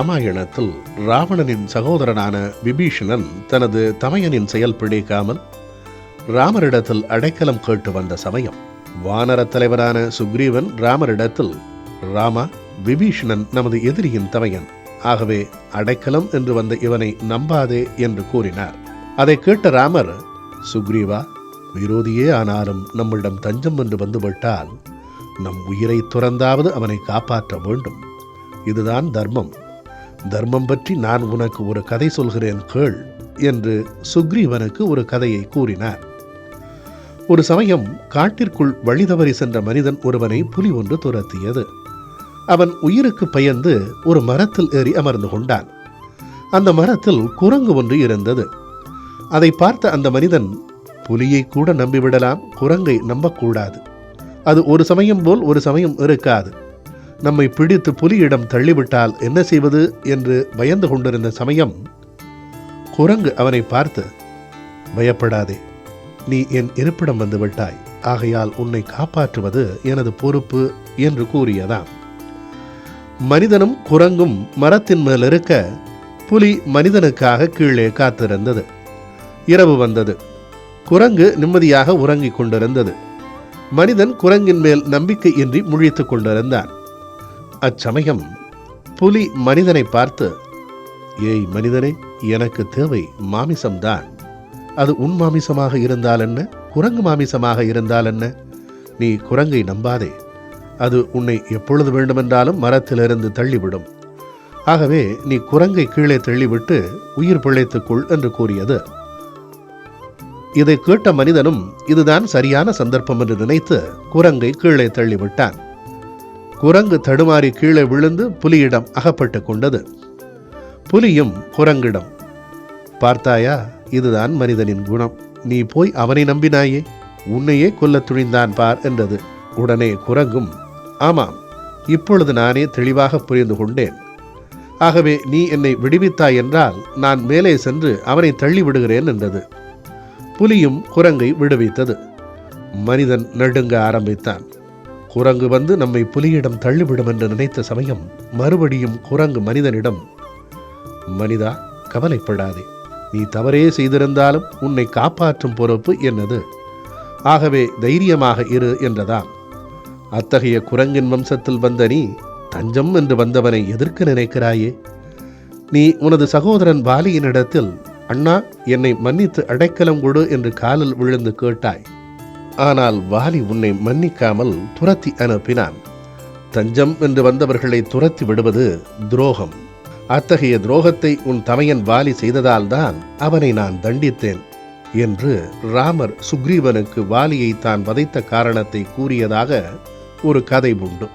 ராமாயணத்தில் ராவணனின் சகோதரனான விபீஷணன் தனது தமையனின் செயல் பிடிக்காமல் ராமரிடத்தில் அடைக்கலம் கேட்டு வந்த சமயம் வானரத் தலைவரான சுக்ரீவன் ராமரிடத்தில் ராமா விபீஷணன் நமது எதிரியின் தமையன். ஆகவே அடைக்கலம் என்று வந்த இவனை நம்பாதே என்று கூறினார். அதை கேட்ட ராமர் சுக்ரீவா விரோதியே ஆனாலும் நம்மிடம் தஞ்சம் என்று வந்துவிட்டால் நம் உயிரை துறந்தாவது அவனை காப்பாற்ற வேண்டும். இதுதான் தர்மம். தர்மம் பற்றி நான் உனக்கு ஒரு கதை சொல்கிறேன் கேள் என்று சுக்ரீவனுக்கு ஒரு கதையை கூறினார். ஒரு சமயம் காட்டிற்குள் வழிதவறி சென்ற மனிதன் ஒருவனை புலி ஒன்று துரத்தியது. அவன் உயிருக்கு பயந்து ஒரு மரத்தில் ஏறி அமர்ந்து கொண்டான். அந்த மரத்தில் குரங்கு ஒன்று இருந்தது. அதை பார்த்த அந்த மனிதன் புலியை கூட நம்பிவிடலாம் குரங்கை நம்பக்கூடாது. அது ஒரு சமயம் போல் ஒரு சமயம் இருக்காது. நம்மை பிடித்து புலியிடம் தள்ளிவிட்டால் என்ன செய்வது என்று பயந்து கொண்டிருந்த சமயம் குரங்கு அவனை பார்த்து பயப்படாதே நீ என் இருப்பிடம் வந்து விட்டாய். ஆகையால் உன்னை காப்பாற்றுவது எனது பொறுப்பு என்று கூறியதாம். மனிதனும் குரங்கும் மரத்தின் மேல் இருக்க புலி மனிதனுக்காக கீழே காத்திருந்தது. இரவு வந்தது. குரங்கு நிம்மதியாக உறங்கிக் கொண்டிருந்தது. மனிதன் குரங்கின் மேல் நம்பிக்கையின்றி முழித்துக் கொண்டிருந்தான். அச்சமயம் புலி மனிதனை பார்த்து ஏய் மனிதனே எனக்கு தேவை மாமிசம்தான் அது உன் மாமிசமாக இருந்தால் என்ன? குரங்கு மாமிசமாக இருந்தால் என்ன? நீ குரங்கை நம்பாதே. அது உன்னை எப்பொழுது வேண்டுமென்றாலும் மரத்திலிருந்து தள்ளிவிடும். ஆகவே நீ குரங்கை கீழே தள்ளிவிட்டு உயிர் பிழைத்துக்கொள் என்று கூறியது. இதை கேட்ட மனிதனும் இதுதான் சரியான சந்தர்ப்பம் என்று நினைத்து குரங்கை கீழே தள்ளிவிட்டான். குரங்கு தடுமாறி கீழே விழுந்து புலியிடம் அகப்பட்டு கொண்டது. புலியும் குரங்கிடம் பார்த்தாயா இதுதான் மனிதனின் குணம். நீ போய் அவனை நம்பினாயே உன்னையே கொல்லத் துணிந்தான் பார் என்றது. உடனே குரங்கும் ஆமாம் இப்பொழுது நானே தெளிவாக புரிந்து கொண்டேன். ஆகவே நீ என்னை விடுவித்தாய் என்றால் நான் மேலே சென்று அவனை தள்ளி விடுகிறேன் என்றது. புலியும் குரங்கை விடுவித்தது. மனிதன் நடுங்க ஆரம்பித்தான். குரங்கு வந்து நம்மை புலியிடம் தள்ளிவிடும் என்று நினைத்த சமயம் மறுபடியும் குரங்கு மனிதனிடம் மனிதா கவலைப்படாதே. நீ தவறே செய்திருந்தாலும் உன்னை காப்பாற்றும் பொறுப்பு என்னது? ஆகவே தைரியமாக இரு என்றதாம். அத்தகைய குரங்கின் வம்சத்தில் வந்த நீ தஞ்சம் என்று வந்தவனை எதிர்க்க நினைக்கிறாயே. நீ உனது சகோதரன் பாலியினிடத்தில் அண்ணா என்னை மன்னித்து அடைக்கலம் கொடு என்று காலில் விழுந்து கேட்டாய். ஆனால் வாலி உன்னை மன்னிக்காமல் துரத்தி அனுப்பினான். தஞ்சம் என்று வந்தவர்களை துரத்தி விடுவது துரோகம். அத்தகைய துரோகத்தை உன் தமையன் வாலி செய்ததால்தான் அவனை நான் தண்டித்தேன் என்று ராமர் சுக்ரீவனுக்கு வாலியை தான் வதைத்த காரணத்தை கூறியதாக ஒரு கதை உண்டு.